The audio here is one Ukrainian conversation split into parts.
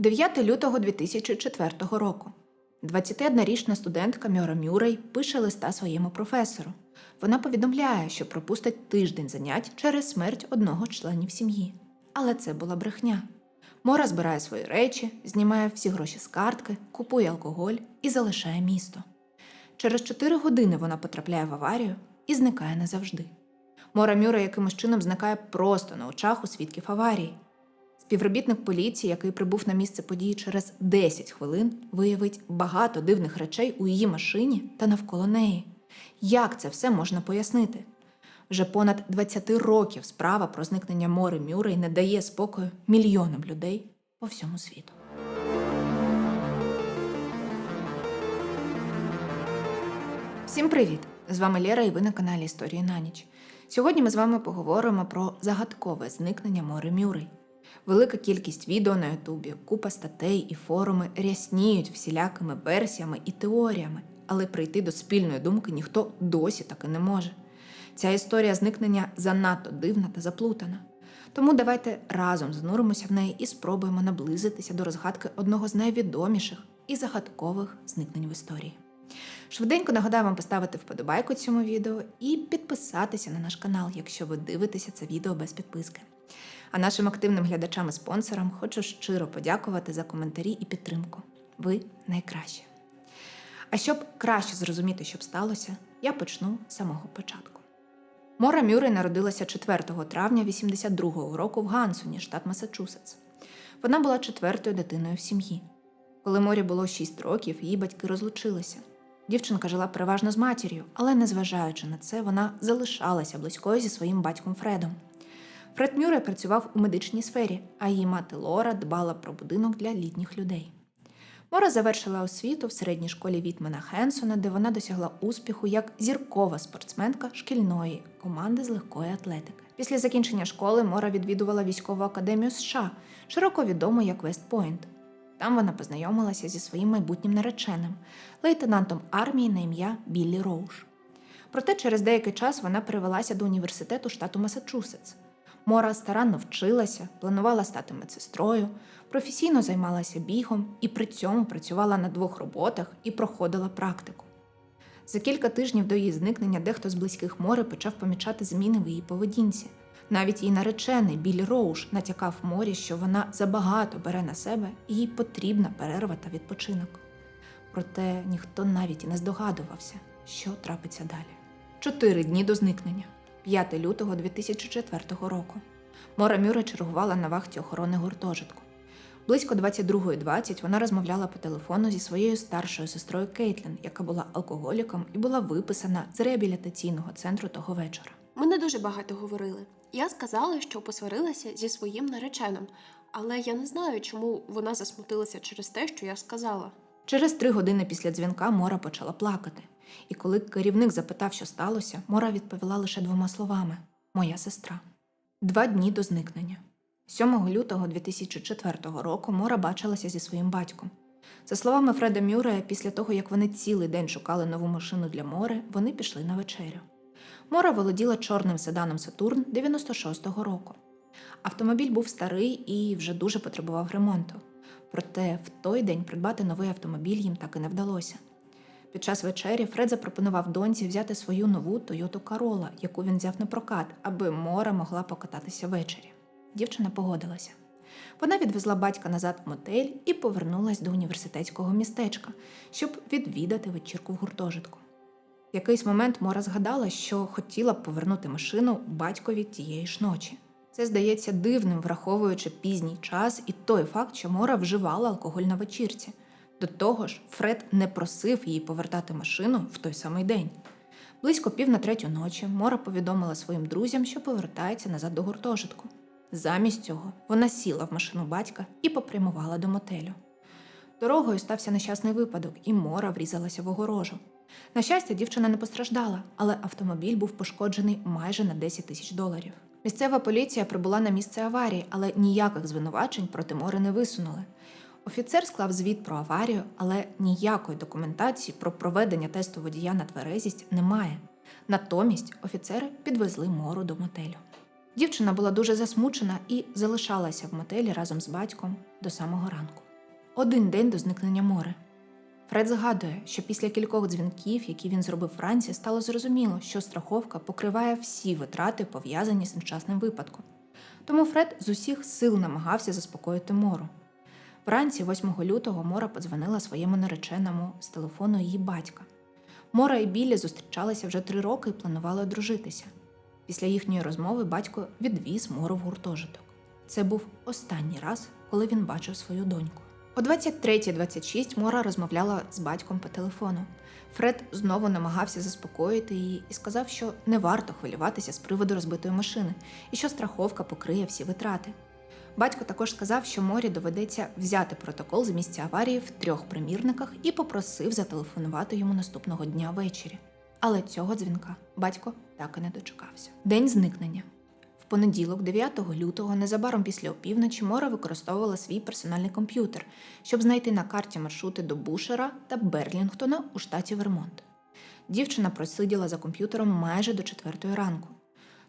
9 лютого 2004 року. 21-річна студентка Мьора Мюррей пише листа своєму професору. Вона повідомляє, що пропустить тиждень занять через смерть одного членів сім'ї. Але це була брехня. Мора збирає свої речі, знімає всі гроші з картки, купує алкоголь і залишає місто. Через 4 години вона потрапляє в аварію і зникає назавжди. Мора Мюра якимось чином зникає просто на очах у свідків аварії. Співробітник поліції, який прибув на місце події через 10 хвилин, виявить багато дивних речей у її машині та навколо неї. Як це все можна пояснити? Вже понад 20 років справа про зникнення Мори Мюррей не дає спокою мільйонам людей по всьому світу. Всім привіт! З вами Лєра і ви на каналі Історії на ніч. Сьогодні ми з вами поговоримо про загадкове зникнення Мори Мюррей. Велика кількість відео на Ютубі, купа статей і форуми рясніють всілякими версіями і теоріями, але прийти до спільної думки ніхто досі так і не може. Ця історія зникнення занадто дивна та заплутана. Тому давайте разом зануримося в неї і спробуємо наблизитися до розгадки одного з найвідоміших і загадкових зникнень в історії. Швиденько нагадаю вам поставити вподобайку цьому відео і підписатися на наш канал, якщо ви дивитеся це відео без підписки. А нашим активним глядачам і спонсорам хочу щиро подякувати за коментарі і підтримку. Ви найкращі. А щоб краще зрозуміти, що б сталося, я почну з самого початку. Мора Мюррей народилася 4 травня 82-го року в Гансуні, штат Масачусетс. Вона була четвертою дитиною в сім'ї. Коли Морі було 6 років, її батьки розлучилися. Дівчинка жила переважно з матір'ю, але незважаючи на це, вона залишалася близькою зі своїм батьком Фредом. Фред Мюррей працював у медичній сфері, а її мати Лора дбала про будинок для літніх людей. Мора завершила освіту в середній школі Вітмена Хенсона, де вона досягла успіху як зіркова спортсменка шкільної команди з легкої атлетики. Після закінчення школи Мора відвідувала військову академію США, широко відому як Вестпойнт. Там вона познайомилася зі своїм майбутнім нареченим, лейтенантом армії на ім'я Біллі Роуш. Проте через деякий час вона перевелася до університету штату Масачусетс. Мора старанно вчилася, планувала стати медсестрою, професійно займалася бігом і при цьому працювала на двох роботах і проходила практику. За кілька тижнів до її зникнення дехто з близьких Мори почав помічати зміни в її поведінці. Навіть її наречений Біллі Роуш натякав морі, що вона забагато бере на себе і їй потрібна перерва та відпочинок. Проте ніхто навіть і не здогадувався, що трапиться далі. Чотири дні до зникнення 5 лютого 2004 року. Мора Мюре чергувала на вахті охорони гуртожитку. Близько 22.20 вона розмовляла по телефону зі своєю старшою сестрою Кейтлін, яка була алкоголіком і була виписана з реабілітаційного центру того вечора. Ми не дуже багато говорили. Я сказала, що посварилася зі своїм нареченим, але я не знаю, чому вона засмутилася через те, що я сказала. Через три години після дзвінка Мора почала плакати. І коли керівник запитав, що сталося, Мора відповіла лише двома словами: Моя сестра. Два дні до зникнення. 7 лютого 2004 року Мора бачилася зі своїм батьком. За словами Фреда Мюрея, після того, як вони цілий день шукали нову машину для Мори, вони пішли на вечерю. Мора володіла чорним седаном Сатурн 96-го року. Автомобіль був старий і вже дуже потребував ремонту. Проте в той день придбати новий автомобіль їм так і не вдалося. Під час вечері Фред запропонував доньці взяти свою нову Toyota Corolla, яку він взяв на прокат, аби Мора могла покататися ввечері. Дівчина погодилася. Вона відвезла батька назад в мотель і повернулась до університетського містечка, щоб відвідати вечірку в гуртожитку. В якийсь момент Мора згадала, що хотіла б повернути машину батькові тієї ж ночі. Це здається дивним, враховуючи пізній час і той факт, що Мора вживала алкоголь на вечірці. До того ж, Фред не просив її повертати машину в той самий день. Близько пів на третю ночі Мора повідомила своїм друзям, що повертається назад до гуртожитку. Замість цього вона сіла в машину батька і попрямувала до мотелю. Дорогою стався нещасний випадок, і Мора врізалася в огорожу. На щастя, дівчина не постраждала, але автомобіль був пошкоджений майже на 10 тисяч доларів. Місцева поліція прибула на місце аварії, але ніяких звинувачень проти Мори не висунули. Офіцер склав звіт про аварію, але ніякої документації про проведення тесту водія на тверезість немає. Натомість офіцери підвезли Мору до мотелю. Дівчина була дуже засмучена і залишалася в мотелі разом з батьком до самого ранку. один день до зникнення Мори. Фред згадує, що після кількох дзвінків, які він зробив вранці, стало зрозуміло, що страховка покриває всі витрати, пов'язані з нещасним випадком. Тому Фред з усіх сил намагався заспокоїти Мору. Вранці, 8 лютого, Мора подзвонила своєму нареченому з телефону її батька. Мора і Біллі зустрічалися вже три роки і планували одружитися. Після їхньої розмови батько відвіз Мору в гуртожиток. Це був останній раз, коли він бачив свою доньку. О 23.26 Мора розмовляла з батьком по телефону. Фред знову намагався заспокоїти її і сказав, що не варто хвилюватися з приводу розбитої машини і що страховка покриє всі витрати. Батько також сказав, що Морі доведеться взяти протокол з місця аварії в трьох примірниках і попросив зателефонувати йому наступного дня ввечері. Але цього дзвінка батько так і не дочекався. День зникнення. В понеділок, 9 лютого, незабаром після опівночі, Мора використовувала свій персональний комп'ютер, щоб знайти на карті маршрути до Бушера та Берлінгтона у штаті Вермонт. Дівчина просиділа за комп'ютером майже до четвертої ранку.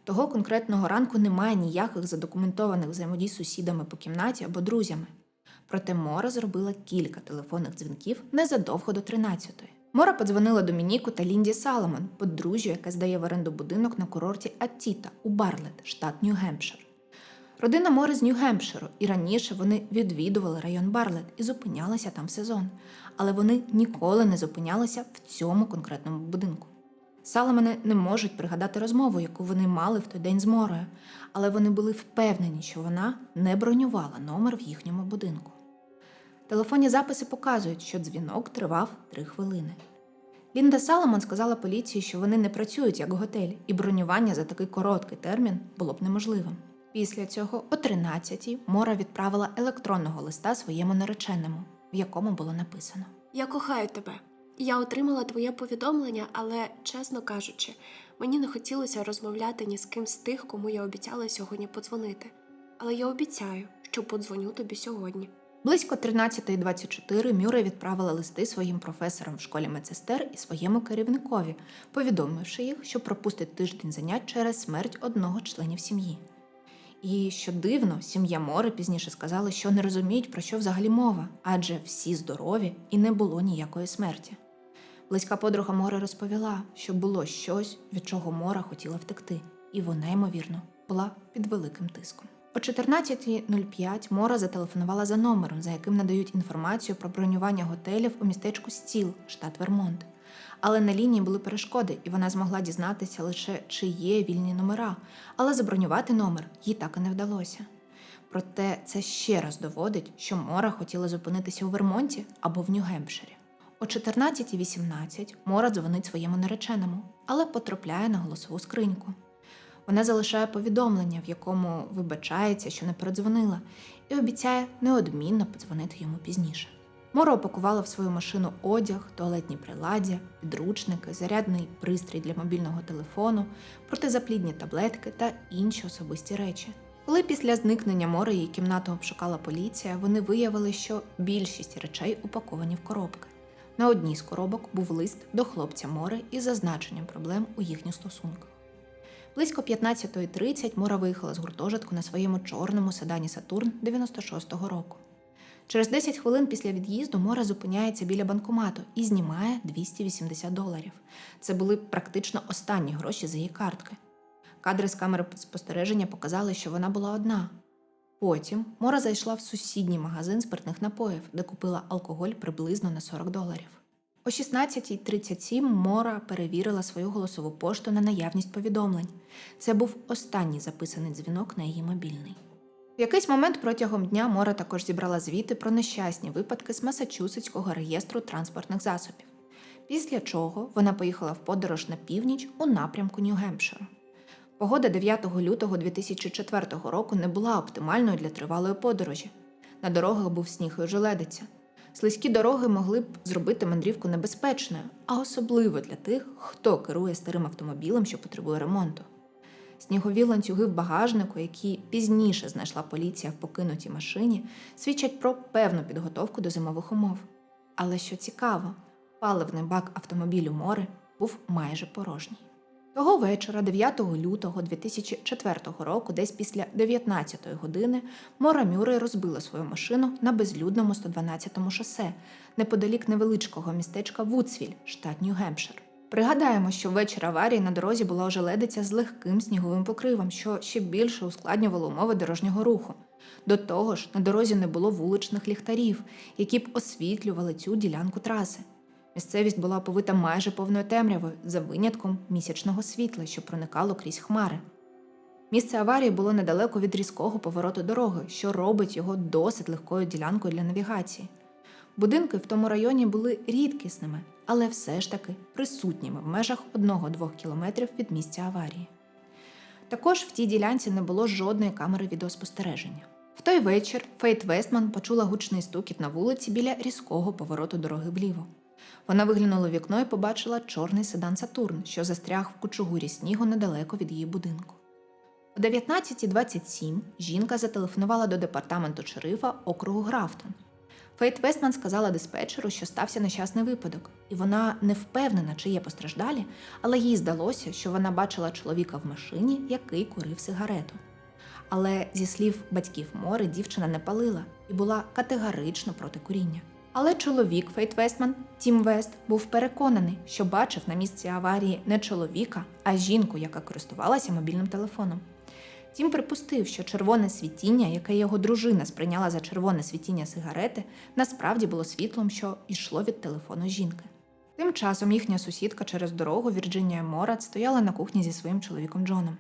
Того конкретного ранку немає ніяких задокументованих взаємодій з сусідами по кімнаті або друзями. Проте Мора зробила кілька телефонних дзвінків незадовго до 13-ї. Мора подзвонила Домініку та Лінді Саломон, подружжю, яке здає в оренду будинок на курорті Аттіта у Барлет, штат Нью-Гемпшир. Родина Мори з Нью-Гемпширу, і раніше вони відвідували район Барлет і зупинялися там в сезон, але вони ніколи не зупинялися в цьому конкретному будинку. Саломони не можуть пригадати розмову, яку вони мали в той день з Морою, але вони були впевнені, що вона не бронювала номер в їхньому будинку. Телефонні записи показують, що дзвінок тривав три хвилини. Лінда Саломон сказала поліції, що вони не працюють як готель, і бронювання за такий короткий термін було б неможливим. Після цього, о 13-й, Мора відправила електронного листа своєму нареченому, в якому було написано. Я кохаю тебе. Я отримала твоє повідомлення, але, чесно кажучи, мені не хотілося розмовляти ні з ким з тих, кому я обіцяла сьогодні подзвонити. Але я обіцяю, що подзвоню тобі сьогодні. Близько 13.24 Мюррей відправила листи своїм професорам в школі медсестер і своєму керівникові, повідомивши їх, що пропустить тиждень занять через смерть одного членів сім'ї. І що дивно, сім'я Мори пізніше сказала, що не розуміють, про що взагалі мова, адже всі здорові і не було ніякої смерті. Близька подруга Мори розповіла, що було щось, від чого Мора хотіла втекти, і вона, ймовірно, була під великим тиском. О 14.05 Мора зателефонувала за номером, за яким надають інформацію про бронювання готелів у містечку Стіл, штат Вермонт. Але на лінії були перешкоди, і вона змогла дізнатися лише, чи є вільні номера, але забронювати номер їй так і не вдалося. Проте це ще раз доводить, що Мора хотіла зупинитися у Вермонті або в Нью-Гемпширі. О 14.18 Мора дзвонить своєму нареченому, але потрапляє на голосову скриньку. Вона залишає повідомлення, в якому вибачається, що не передзвонила, і обіцяє неодмінно подзвонити йому пізніше. Мора опакувала в свою машину одяг, туалетні приладдя, підручники, зарядний пристрій для мобільного телефону, протизаплідні таблетки та інші особисті речі. Коли після зникнення Мори її кімнату обшукала поліція, вони виявили, що більшість речей упаковані в коробки. На одній з коробок був лист до хлопця Мори із зазначенням проблем у їхніх стосунках. Близько 15.30 Мора виїхала з гуртожитку на своєму чорному седані Сатурн 96-го року. Через 10 хвилин після від'їзду Мора зупиняється біля банкомату і знімає 280 доларів. Це були практично останні гроші з її картки. Кадри з камери спостереження показали, що вона була одна. Потім Мора зайшла в сусідній магазин спиртних напоїв, де купила алкоголь приблизно на 40 доларів. О 16.37 Мора перевірила свою голосову пошту на наявність повідомлень. Це був останній записаний дзвінок на її мобільний. В якийсь момент протягом дня Мора також зібрала звіти про нещасні випадки з Масачусетського реєстру транспортних засобів. Після чого вона поїхала в подорож на північ у напрямку Нью-Гемпширу. Погода 9 лютого 2004 року не була оптимальною для тривалої подорожі. На дорогах був сніг і желедиця. Слизькі дороги могли б зробити мандрівку небезпечною, а особливо для тих, хто керує старим автомобілем, що потребує ремонту. Снігові ланцюги в багажнику, які пізніше знайшла поліція в покинутій машині, свідчать про певну підготовку до зимових умов. Але що цікаво, паливний бак автомобілю Мори був майже порожній. Того вечора, 9 лютого 2004 року, десь після 19-ї години, Мора Мюррей розбила свою машину на безлюдному 112-му шосе неподалік невеличкого містечка Вудсвіль, штат Нью-Гемпшир. Пригадаємо, що ввечері аварії на дорозі була ожеледиця з легким сніговим покривом, що ще більше ускладнювало умови дорожнього руху. До того ж, на дорозі не було вуличних ліхтарів, які б освітлювали цю ділянку траси. Місцевість була оповита майже повною темрявою, за винятком місячного світла, що проникало крізь хмари. Місце аварії було недалеко від різкого повороту дороги, що робить його досить легкою ділянкою для навігації. Будинки в тому районі були рідкісними, але все ж таки присутніми в межах 1-2 кілометрів від місця аварії. Також в тій ділянці не було жодної камери відеоспостереження. В той вечір Фейт Вестман почула гучний стукіт на вулиці біля різкого повороту дороги вліво. Вона виглянула в вікно і побачила чорний седан Сатурн, що застряг в кучугурі снігу недалеко від її будинку. О 19.27 жінка зателефонувала до департаменту шерифа округу Графтон. Фейт Вестман сказала диспетчеру, що стався нещасний випадок, і вона не впевнена, чи є постраждалі, але їй здалося, що вона бачила чоловіка в машині, який курив сигарету. Але зі слів батьків Мори, дівчина не палила і була категорично проти куріння. Але чоловік Фейт Вестман, Тім Вест, був переконаний, що бачив на місці аварії не чоловіка, а жінку, яка користувалася мобільним телефоном. Тім припустив, що червоне світіння, яке його дружина сприйняла за червоне світіння сигарети, насправді було світлом, що йшло від телефону жінки. Тим часом їхня сусідка через дорогу Вірджинія Морат стояла на кухні зі своїм чоловіком Джоном.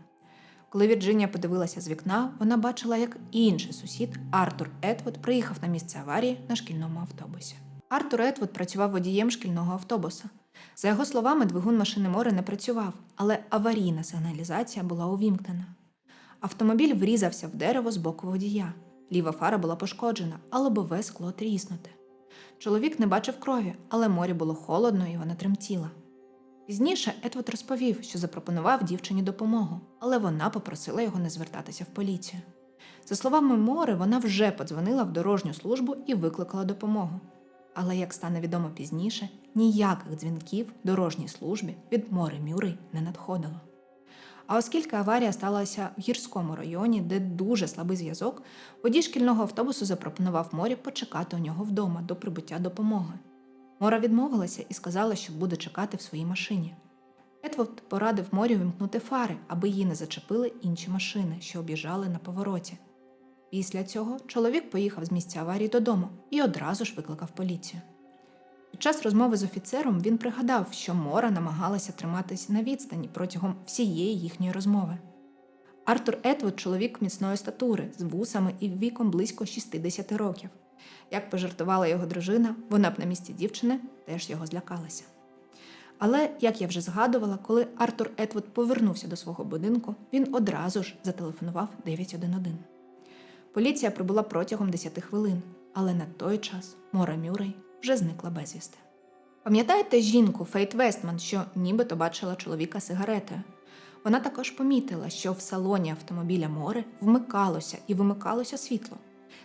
Коли Вірджинія подивилася з вікна, вона бачила, як інший сусід Артур Етвуд приїхав на місце аварії на шкільному автобусі. Артур Етвуд працював водієм шкільного автобуса. За його словами, двигун машини Мори не працював, але аварійна сигналізація була увімкнена. Автомобіль врізався в дерево з боку водія. Ліва фара була пошкоджена, а лобове скло тріснуте. Чоловік не бачив крові, але морі було холодно і вона тремтіла. Пізніше Етвуд розповів, що запропонував дівчині допомогу, але вона попросила його не звертатися в поліцію. За словами Мори, вона вже подзвонила в дорожню службу і викликала допомогу. Але, як стане відомо пізніше, ніяких дзвінків дорожній службі від Мори Мюррей не надходило. А оскільки аварія сталася в гірському районі, де дуже слабий зв'язок, водій шкільного автобусу запропонував Морі почекати у нього вдома до прибуття допомоги. Мора відмовилася і сказала, що буде чекати в своїй машині. Етвуд порадив Морі вимкнути фари, аби її не зачепили інші машини, що об'їжджали на повороті. Після цього чоловік поїхав з місця аварії додому і одразу ж викликав поліцію. Під час розмови з офіцером він пригадав, що Мора намагалася триматися на відстані протягом всієї їхньої розмови. Артур Етвуд чоловік міцної статури з вусами і віком близько 60 років. Як пожартувала його дружина, вона б на місці дівчини теж його злякалася. Але, як я вже згадувала, коли Артур Етвуд повернувся до свого будинку, він одразу ж зателефонував 911. Поліція прибула протягом 10 хвилин, але на той час Мора Мюррей вже зникла безвісти. Пам'ятаєте жінку Фейт Вестман, що нібито бачила чоловіка сигаретою? Вона також помітила, що в салоні автомобіля Мори вмикалося і вимикалося світло.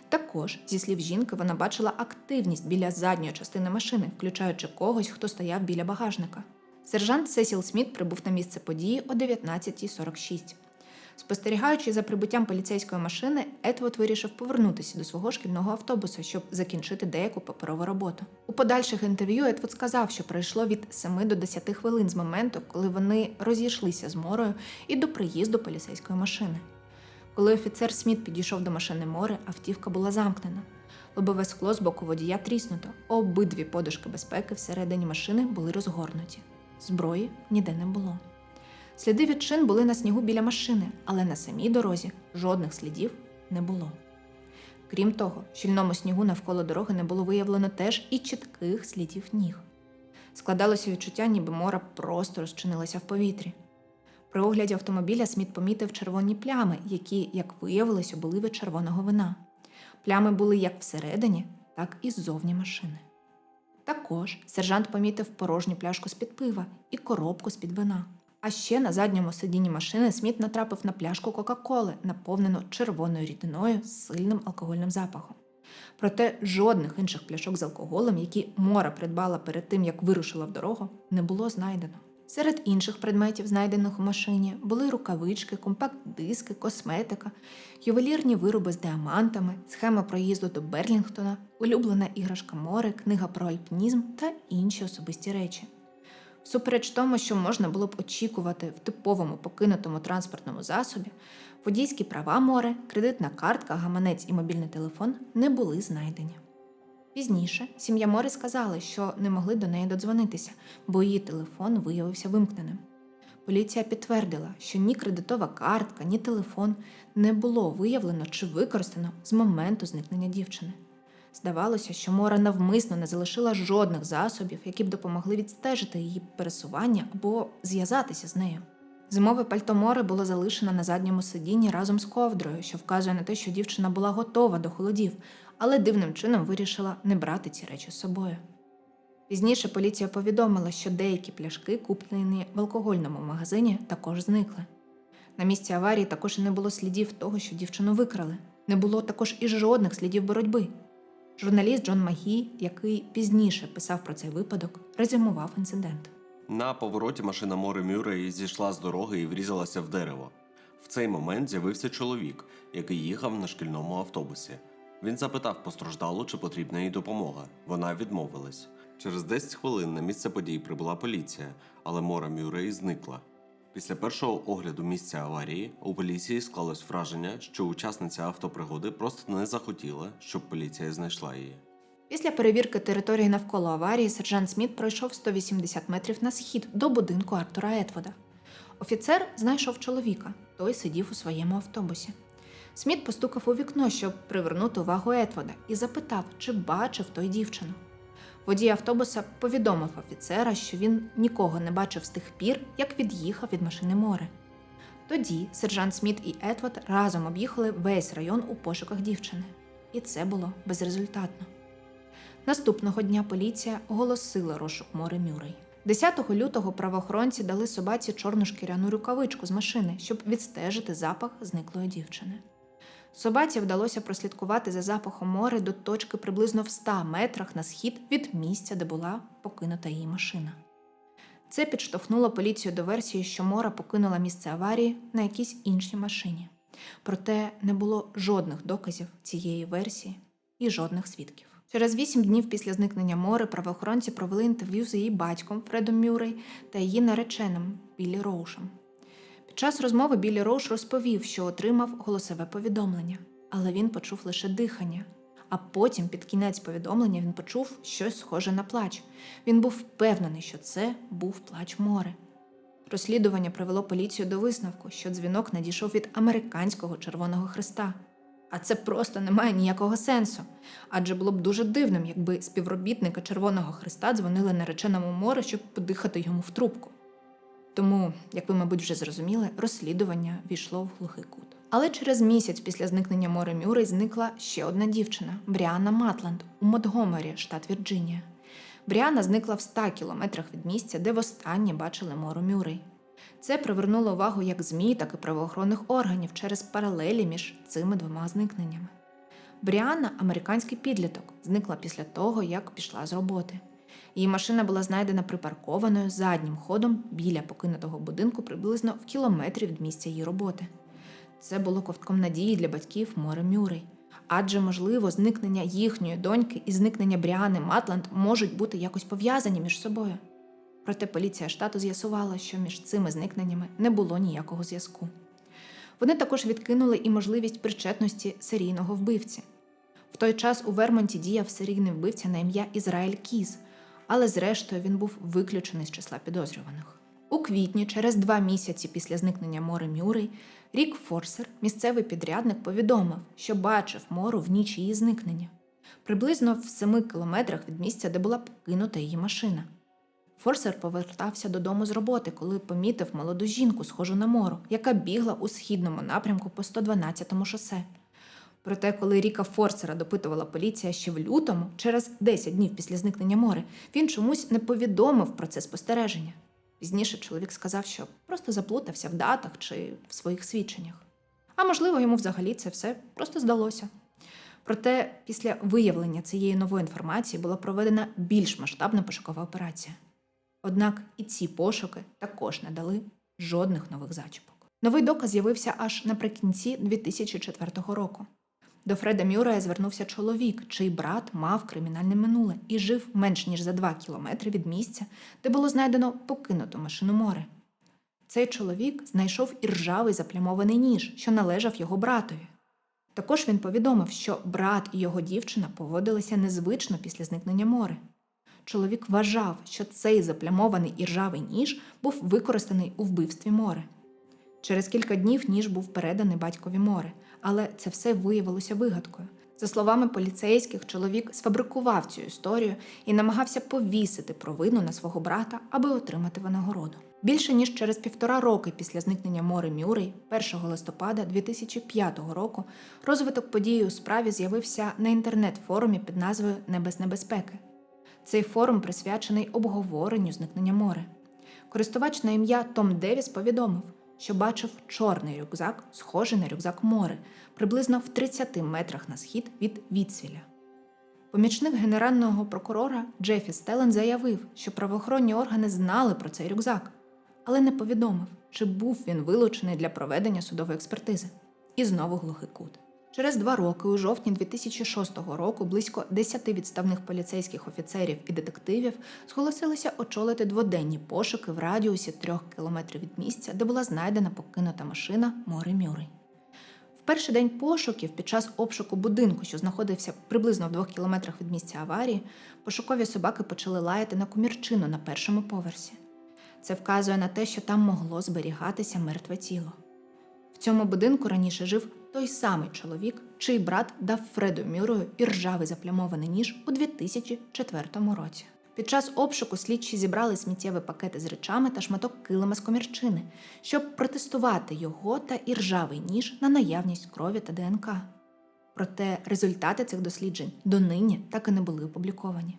Також, зі слів жінки, вона бачила активність біля задньої частини машини, включаючи когось, хто стояв біля багажника. Сержант Сесіл Сміт прибув на місце події о 19.46. Спостерігаючи за прибуттям поліцейської машини, Етвуд вирішив повернутися до свого шкільного автобуса, щоб закінчити деяку паперову роботу. У подальших інтерв'ю Етвуд сказав, що пройшло від 7 до 10 хвилин з моменту, коли вони розійшлися з морою і до приїзду поліцейської машини. Коли офіцер Сміт підійшов до машини Мори, автівка була замкнена. Лобове скло з боку водія тріснуто, обидві подушки безпеки всередині машини були розгорнуті. Зброї ніде не було. Сліди від шин були на снігу біля машини, але на самій дорозі жодних слідів не було. Крім того, в щільному снігу навколо дороги не було виявлено теж і чітких слідів ніг. Складалося відчуття, ніби мора просто розчинилася в повітрі. При огляді автомобіля Сміт помітив червоні плями, які, як виявилося, були від червоного вина. Плями були як всередині, так і ззовні машини. Також сержант помітив порожню пляшку з-під пива і коробку з-під вина. А ще на задньому сидінні машини Сміт натрапив на пляшку Кока-Коли, наповнену червоною рідиною з сильним алкогольним запахом. Проте жодних інших пляшок з алкоголем, які Мора придбала перед тим, як вирушила в дорогу, не було знайдено. Серед інших предметів, знайдених у машині, були рукавички, компакт-диски, косметика, ювелірні вироби з діамантами, схема проїзду до Берлінгтона, улюблена іграшка море, книга про альпінізм та інші особисті речі. Всупереч тому, що можна було б очікувати в типовому покинутому транспортному засобі, водійські права море, кредитна картка, гаманець і мобільний телефон не були знайдені. Пізніше сім'я Мори сказали, що не могли до неї додзвонитися, бо її телефон виявився вимкненим. Поліція підтвердила, що ні кредитова картка, ні телефон не було виявлено чи використано з моменту зникнення дівчини. Здавалося, що Мора навмисно не залишила жодних засобів, які б допомогли відстежити її пересування або зв'язатися з нею. Зимове пальто Мори було залишено на задньому сидінні разом з ковдрою, що вказує на те, що дівчина була готова до холодів, але дивним чином вирішила не брати ці речі з собою. Пізніше поліція повідомила, що деякі пляшки, куплені в алкогольному магазині, також зникли. На місці аварії також і не було слідів того, що дівчину викрали. Не було також і жодних слідів боротьби. Журналіст Джон Магі, який пізніше писав про цей випадок, резюмував інцидент. На повороті машина Мори Мюррей зійшла з дороги і врізалася в дерево. В цей момент з'явився чоловік, який їхав на шкільному автобусі. Він запитав постраждалу, чи потрібна їй допомога. Вона відмовилась. Через 10 хвилин на місце подій прибула поліція, але Мора Мюррей зникла. Після першого огляду місця аварії у поліції склалось враження, що учасниця автопригоди просто не захотіла, щоб поліція знайшла її. Після перевірки території навколо аварії сержант Сміт пройшов 180 метрів на схід до будинку Артура Етвода. Офіцер знайшов чоловіка, той сидів у своєму автобусі. Сміт постукав у вікно, щоб привернути увагу Етвода, і запитав, чи бачив той дівчину. Водій автобуса повідомив офіцера, що він нікого не бачив з тих пір, як від'їхав від машини море. Тоді сержант Сміт і Етвод разом об'їхали весь район у пошуках дівчини, і це було безрезультатно. Наступного дня поліція оголосила розшук Мори Мюррей. 10 лютого правоохоронці дали собаці чорну шкіряну рукавичку з машини, щоб відстежити запах зниклої дівчини. Собаці вдалося прослідкувати за запахом мори до точки приблизно в 100 метрах на схід від місця, де була покинута її машина. Це підштовхнуло поліцію до версії, що Мора покинула місце аварії на якійсь іншій машині. Проте не було жодних доказів цієї версії і жодних свідків. Через вісім днів після зникнення Мори правоохоронці провели інтерв'ю з її батьком Фредом Мюррей та її нареченим Біллі Роушем. Час розмови Біллі Роуш розповів, що отримав голосове повідомлення, але він почув лише дихання. А потім, під кінець повідомлення, він почув щось схоже на плач. Він був впевнений, що це був плач море. Розслідування привело поліцію до висновку, що дзвінок надійшов від американського Червоного Христа. А це просто не має ніякого сенсу. Адже було б дуже дивним, якби співробітники Червоного Христа дзвонили нареченому море, щоб подихати йому в трубку. Тому, як ви, мабуть, вже зрозуміли, розслідування війшло в глухий кут. Але через місяць після зникнення Мори Мюррей зникла ще одна дівчина Бріанна Матланд у Монтгомері, штат Вірджинія. Бріанна зникла в 100 кілометрах від місця, де востаннє бачили Мору Мюррей. Це привернуло увагу як ЗМІ, так і правоохоронних органів через паралелі між цими двома зникненнями. Бріанна, американський підліток, зникла після того, як пішла з роботи. Її машина була знайдена припаркованою заднім ходом біля покинутого будинку приблизно в кілометрі від місця її роботи. Це було ковтком надії для батьків Мори Мюррей. Адже, можливо, зникнення їхньої доньки і зникнення Бріани Матланд можуть бути якось пов'язані між собою. Проте поліція штату з'ясувала, що між цими зникненнями не було ніякого зв'язку. Вони також відкинули і можливість причетності серійного вбивці. В той час у Вермонті діяв серійний вбивця на ім'я Ізраїль Кіз, але зрештою він був виключений з числа підозрюваних. У квітні, через два місяці після зникнення Мори Мюррей, Рік Форсер, місцевий підрядник, повідомив, що бачив Мору в ніч її зникнення, приблизно в семи кілометрах від місця, де була покинута її машина. Форсер повертався додому з роботи, коли помітив молоду жінку, схожу на мору, яка бігла у східному напрямку по 112-му шосе. Проте, коли Ріка Форсера допитувала поліція ще в лютому, через 10 днів після зникнення мори, він чомусь не повідомив про це спостереження. Пізніше чоловік сказав, що просто заплутався в датах чи в своїх свідченнях. А можливо, йому взагалі це все просто здалося. Проте, після виявлення цієї нової інформації була проведена більш масштабна пошукова операція. Однак і ці пошуки також не дали жодних нових зачіпок. Новий доказ з'явився аж наприкінці 2004 року. До Фреда Мюррея звернувся чоловік, чий брат мав кримінальне минуле і жив менш ніж за два кілометри від місця, де було знайдено покинуту машину море. Цей чоловік знайшов іржавий заплямований ніж, що належав його братові. Також він повідомив, що брат і його дівчина поводилися незвично після зникнення море. Чоловік вважав, що цей заплямований іржавий ніж був використаний у вбивстві море. Через кілька днів ніж був переданий батькові море, але це все виявилося вигадкою. За словами поліцейських, чоловік сфабрикував цю історію і намагався повісити провину на свого брата, аби отримати винагороду. Більше ніж через півтора роки після зникнення Мори Мюррей, 1 листопада 2005 року, розвиток події у справі з'явився на інтернет-форумі під назвою Небес небезпеки. Цей форум присвячений обговоренню зникнення море. Користувач на ім'я Том Девіс повідомив, що бачив чорний рюкзак, схожий на рюкзак море, приблизно в 30 метрах на схід від Віцвіля. Помічник генерального прокурора Джефі Стелен заявив, що правоохоронні органи знали про цей рюкзак, але не повідомив, чи був він вилучений для проведення судової експертизи. І знову глухий кут. Через два роки, у жовтні 2006 року, близько 10 відставних поліцейських офіцерів і детективів зголосилися очолити дводенні пошуки в радіусі трьох кілометрів від місця, де була знайдена покинута машина Мори Мюррей. В перший день пошуків під час обшуку будинку, що знаходився приблизно в двох кілометрах від місця аварії, пошукові собаки почали лаяти на комірчину на першому поверсі. Це вказує на те, що там могло зберігатися мертве тіло. В цьому будинку раніше жив той самий чоловік, чий брат дав Фреду Мюрою іржавий заплямований ніж у 2004 році. Під час обшуку слідчі зібрали сміттєві пакети з речами та шматок килима з комірчини, щоб протестувати його та іржавий ніж на наявність крові та ДНК. Проте результати цих досліджень донині так і не були опубліковані.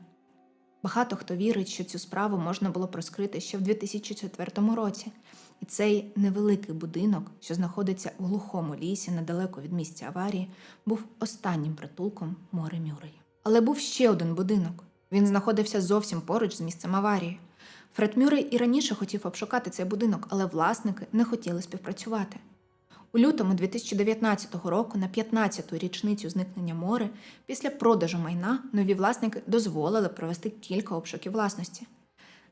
Багато хто вірить, що цю справу можна було б розкрити ще в 2004 році, і цей невеликий будинок, що знаходиться в глухому лісі недалеко від місця аварії, був останнім притулком Мори Мюррей. Але був ще один будинок. Він знаходився зовсім поруч з місцем аварії. Фред Мюррей і раніше хотів обшукати цей будинок, але власники не хотіли співпрацювати. У лютому 2019 року, на 15-ту річницю зникнення море, після продажу майна нові власники дозволили провести кілька обшуків власності.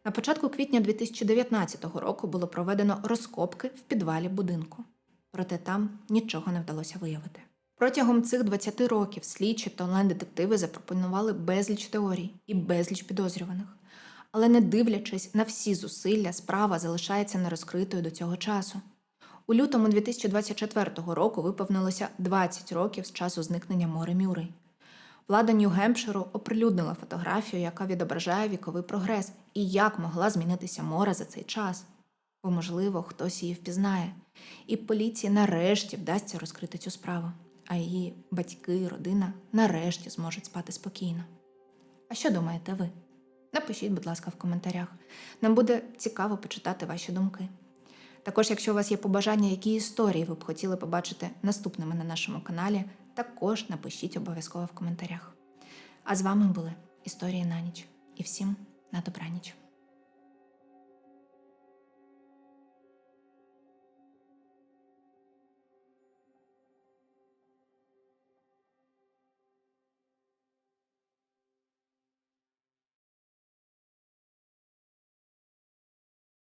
На початку квітня 2019 року було проведено розкопки в підвалі будинку, проте там нічого не вдалося виявити. Протягом цих 20 років слідчі та онлайн-детективи запропонували безліч теорій і безліч підозрюваних. Але не дивлячись на всі зусилля, справа залишається нерозкритою до цього часу. У лютому 2024 року виповнилося 20 років з часу зникнення Мори Мюррей. Влада Нью-Гемпширу оприлюднила фотографію, яка відображає віковий прогрес і як могла змінитися море за цей час. Бо, можливо, хтось її впізнає, і поліції нарешті вдасться розкрити цю справу, а її батьки і родина нарешті зможуть спати спокійно. А що думаєте ви? Напишіть, будь ласка, в коментарях. Нам буде цікаво почитати ваші думки. Також, якщо у вас є побажання, які історії ви б хотіли побачити наступними на нашому каналі, також напишіть обов'язково в коментарях. А з вами були Історії на ніч. І всім на добраніч.